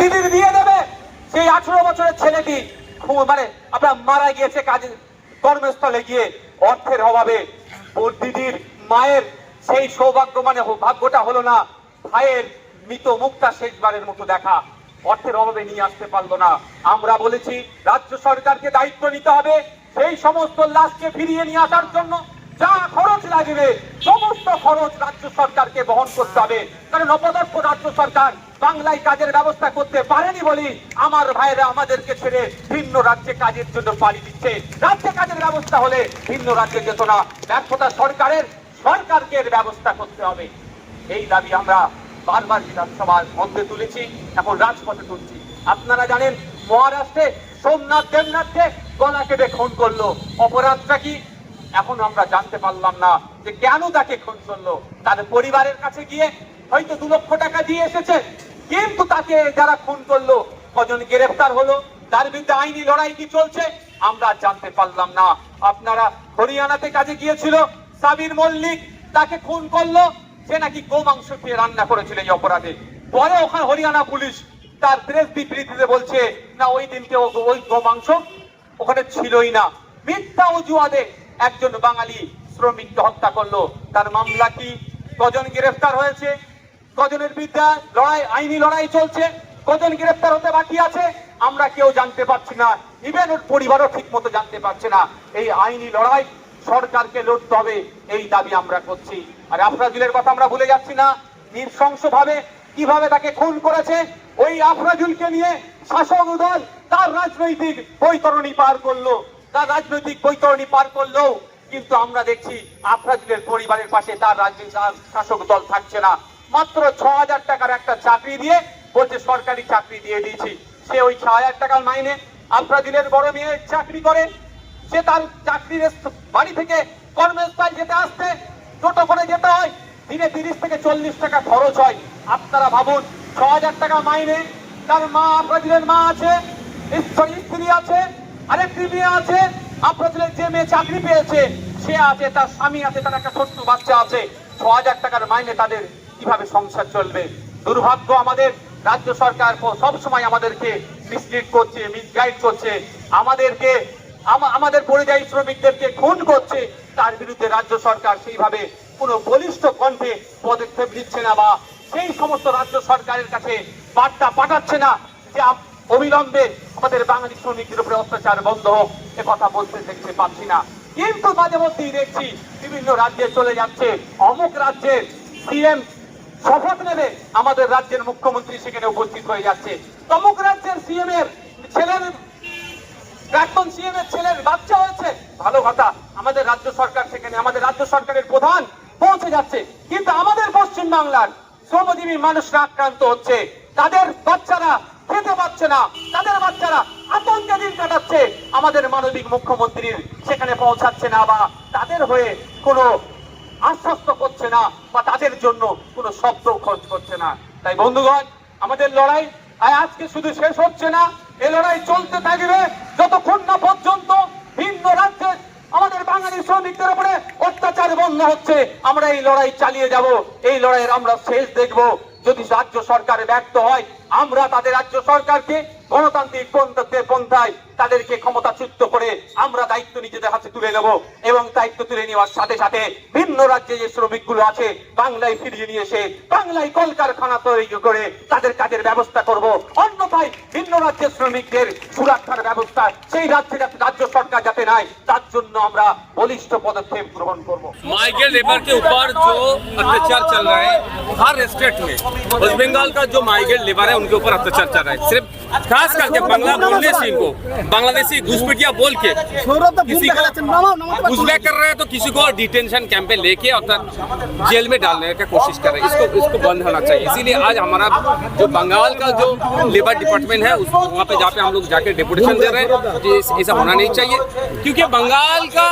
দিদির বিয়ে দেবে। সেই আঠারো বছরের ছেলেটি মানে আপনার মারা গিয়েছে কাজে কর্মস্থলে গিয়ে অর্থের অভাবে। ওর দিদির মায়ের সেই সৌভাগ্য মানে ভাগ্যটা হলো না। ভাইয়ের মৃত মুখটা শেষবারের মতো দেখা। অর্থের অভাবে নিয়ে আসতে পারল না। আমরা বলেছি, রাজ্য সরকারকে দায়িত্ব নিতে হবে। সেই সমস্ত লাশকে ফিরিয়ে নিয়ে আসার জন্য যা খরচ লাগবে সমস্ত খরচ রাজ্য সরকারকে বহন করতে হবে। কারণ অপদর্থ রাজ্য সরকার বাংলায় কাজের ব্যবস্থা করতে পারেনি বলি আমার ভাইয়েরা আমাদেরকে ছেড়ে ভিন্ন রাজ্যে কাজের জন্য পাড়ি দিচ্ছে। রাজ্যে কাজের ব্যবস্থা হলে ভিন্ন রাজ্যে যেত না। ব্যর্থতা সরকারের, সরকারকে ব্যবস্থা করতে হবে। এই দাবি আমরা বারবার বিধানসভার মধ্যে তুলেছি, এখন রাজপথে তুলছি। আপনারা জানেন, মহারাষ্ট্রে সোমনাথ দেবনাথকে গলা কেটে খুন করল। অপরাধটা কি? এখন আমরা জানতে পারলাম না যে কেন তাকে খুন করল। তার পরিবারের কাছে গিয়ে হয়তো দু লক্ষ টাকা দিয়ে এসেছে, কিন্তু তাকে যারা খুন করল, কজন গ্রেফতার হলো, তার বিরুদ্ধে আইনি লড়াই কি চলছে, আমরা জানতে পারলাম না। আপনারা হরিয়ানাতে কাজে গিয়েছিল, সাবির মল্লিক তাকে খুন করল, সে নাকি গোমাংস খেয়ে রান্না করেছিল এই অপরাধে। পরে ওখানে হরিয়ানা পুলিশ তার প্রেস বিবৃতিতে বলছে, না, ওই দিনকে ওই গোমাংস ওখানে ছিলই না। মিথ্যা অজুহাতে একজন বাঙালি শ্রমিককে হত্যা করল। তার মামলা কি? কজন গ্রেফতার হয়েছে? কজনের বিদ্যা লড়াই, আইনি লড়াই চলছে? কজন গ্রেফতার হতে বাকি আছে? আমরা কেউ জানতে পারছি না। ইভেন ওর পরিবারও ঠিক মতো জানতে পারছে না। এই আইনি লড়াই সরকারকে লড়তে হবে, এই দাবি আমরা করছি। আর আফরাজুলের কথা আমরা ভুলে যাচ্ছি না। নৃশংস ভাবে কীভাবে তাকে খুন করেছে, ওই আফরাজুলকে নিয়ে শাসক দল তার রাজনৈতিক বৈতরণী পার করল। তার রাজনৈতিক বৈতরণী পার করল কিন্তু আমরা দেখছি আফরাজুলের পরিবারের পাশে তার রাজনৈতিক শাসক দল থাকছে না। মাত্র ছ হাজার টাকার একটা চাকরি দিয়ে বলছে সরকারি চাকরি দিয়ে দিয়েছি। সে ওই ছ হাজার টাকার মাইনে আফরাজুলের বড় মেয়ে চাকরি করে। সে তার চাকরির বাড়ি থেকে কর্মস্থল যেতে আসতে টোটো করে যেতে হয়। দিনে তিরিশ থেকে চল্লিশ টাকা খরচ হয়। আপনারা ভাবুন ছ হাজার টাকা মাইনে তার মা আপনাদের মা আছে স্ত্রী আছে। আরেকটি মেয়ে আছে। আপনাদের যে মেয়ে চাকরি পেয়েছে, সে আছে, তার স্বামী আছে, তার একটা ছোট্ট বাচ্চা আছে। ছ হাজার টাকার মাইনে তাদের কীভাবে সংসার চলবে? দুর্ভাগ্য আমাদের, রাজ্য সরকার সব সময় আমাদেরকে মিসলিড করছে মিসগাইড করছে। আমাদেরকে আমাদের পরিযায়ী শ্রমিকদেরকে খুন করছে। তার বিরুদ্ধে রাজ্য সরকার সেইভাবে কোনো বলিষ্ঠ কণ্ঠে পদক্ষেপ নিচ্ছে না বা সেই সমস্ত রাজ্য সরকারের কাছে বার্তা পাঠাচ্ছে না যে অবিলম্বে আমাদের বাঙালি শ্রমিকদের উপরে অত্যাচার বন্ধ হোক, এ কথা বলতে দেখতে পাচ্ছি না। কিন্তু মাঝে মধ্যেই দেখছি বিভিন্ন রাজ্যে চলে যাচ্ছে, অমুক রাজ্যের সিএম শপথ নেবে, আমাদের রাজ্যের মুখ্যমন্ত্রী সেখানে উপস্থিত হয়ে যাচ্ছে। তমুক রাজ্যের সিএম এর ছেলের, প্রাক্তন সিএম এর ছেলের বাচ্চা হয়েছে। ভালো কথা, আমাদের রাজ্য সরকার সেখানে, আমাদের রাজ্য সরকারের প্রধান পৌঁছে যাচ্ছে। কিন্তু আমাদের পশ্চিম বাংলার শ্রমজীবী মানুষরা আক্রান্ত হচ্ছে। তাদের বাচ্চারা খেতে পাচ্ছে না, তাদের বাচ্চারা আতঙ্কে দিন কাটাচ্ছে। আমাদের মানবিক মুখ্যমন্ত্রীর সেখানে পৌঁছাচ্ছে না বা তাদের হয়ে কোনো আশ্বস্ত করছে না বা তাদের জন্য কোনো শব্দ খোঁজ করছে না। তাই বন্ধুগণ, আমাদের লড়াই আর আজকে শুধু শেষ হচ্ছে না এই লড়াই চলতে থাকবে যতক্ষণ না পর্যন্ত ভিন্ন রাজ্যে আমাদের বাঙালি শ্রমিকদের উপরে অত্যাচার বন্ধ হচ্ছে। আমরা এই লড়াই চালিয়ে যাব, এই লড়াইয়ের আমরা শেষ দেখব। যদি রাজ্য সরকার ব্যর্থ হয় আমরা তাদের রাজ্য সরকারকে গণতান্ত্রিক পন্থাতে পন্থায় তাদেরকে ক্ষমতাচ্যুত করে আমরা দায়িত্ব নিজেদের হাতে তুলে নেব এবং দায়িত্ব তুলে নেওয়ার সাথে সাথে ভিন্ন রাজ্যে যে শ্রমিকগুলো আছে বাংলায় ফিরিয়ে নিয়ে এসে বাংলায় কলকারখানা তৈরি করে তাদের কাজের ব্যবস্থা করব অন্যথায় ভিন্ন রাজ্যের শ্রমিকদের সুরক্ষার ব্যবস্থা সেই রাজ্যে যাতে রাজ্য সরকার যাতে নাই তার জন্য আমরা বলিষ্ঠ পদক্ষেপ গ্রহণ করব माइग्रेंट लेबर के ऊपर जो अत्याचार चल रहा है हर स्टेट में वेस्ट बंगाल का जो माइग्रेंट लेबर है उनके ऊपर अत्याचार चल रहा है सिर्फ खास करके बांग्ला बोलने से इनको बांग्लादेशी घुसपैठिया बोल के। किसी को कर रहे हैं तो किसी को डिटेंशन कैंप पे लेके और तक जेल में डालने का कोशिश कर रहे हैं। इसको इसको बंद होना चाहिए। इसीलिए आज हमारा जो बंगाल का जो लेबर डिपार्टमेंट है उस वहाँ पे जहाँ पे हम लोग जाके डेपुटेशन दे रहे हैं कि ऐसा होना नहीं चाहिए। क्योंकि बंगाल का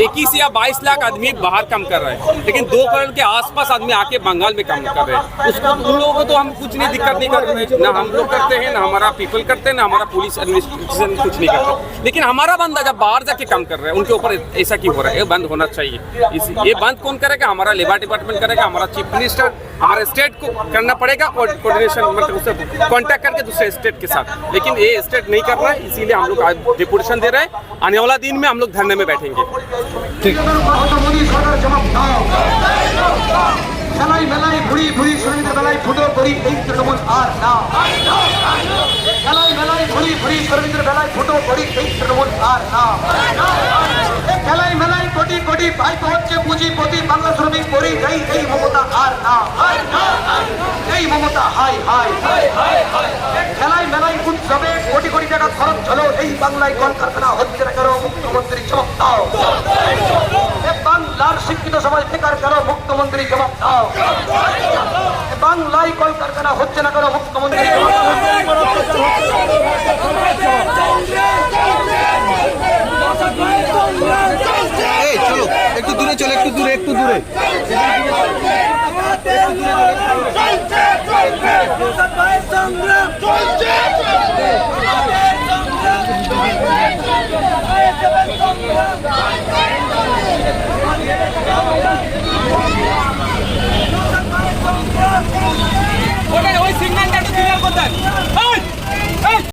इक्कीस या बाईस लाख आदमी बाहर काम कर रहे हैं लेकिन दो करोड़ के आसपास आदमी आके बंगाल में काम कर रहे हैं। उसको उन लोगों को तो हम कुछ नहीं दिक्कत नहीं कर रहे ना हम लोग करते हैं, ना हमारा पीपल करते हैं ना हमारा पुलिस एडमिनिस्ट्रेशन कुछ नहीं करता। लेकिन हमारा बंदा जब बाहर जाके काम कर रहे हैं, उनके ऊपर ऐसा क्यों हो रहा है? बंद होना चाहिए। ये बंद कौन करेगा? हमारा लेबर डिपार्टमेंट करेगा, हमारा चीफ मिनिस्टर हमारे स्टेट को करना पड़ेगा और कोऑर्डिनेशन मतलब उससे कांटेक्ट करके दूसरे स्टेट के साथ। लेकिन ये स्टेट नहीं कर रहा है, इसीलिए हम लोग डिपुटेशन दे रहे हैं। आने वाला दिन में हम लोग धरने में बैठेंगे। মোদী খেলাই মেলাই ভুড়ি ভুড়ি শ্রমিকদের বেলায় ফুটো করি এই তৃণমূল আর না। খেলাই মেলাই ঘুরি ঘুরি শ্রমিকদের বেলায় ফুটো করি এই তৃণমূল আর না। খেলাই মেলাই কোটি কোটি ভাইপো হচ্ছে পুঁজিপতি বাংলা শ্রমিক করি এই এই মমতা আর না। এই মমতা, হাই হাই খেলাই মেলাই উৎসবে কোটি কোটি টাকা খরচ হলো এই বাংলায় কলকারখানা হচ্ছে। মুখ্যমন্ত্রী জবাব দাও। বাংলায় কলকারখানা হচ্ছে না কেন মুখ্যমন্ত্রী? চলো একটু দূরে চলে একটু দূরে একটু দূরে। সংগ্রাম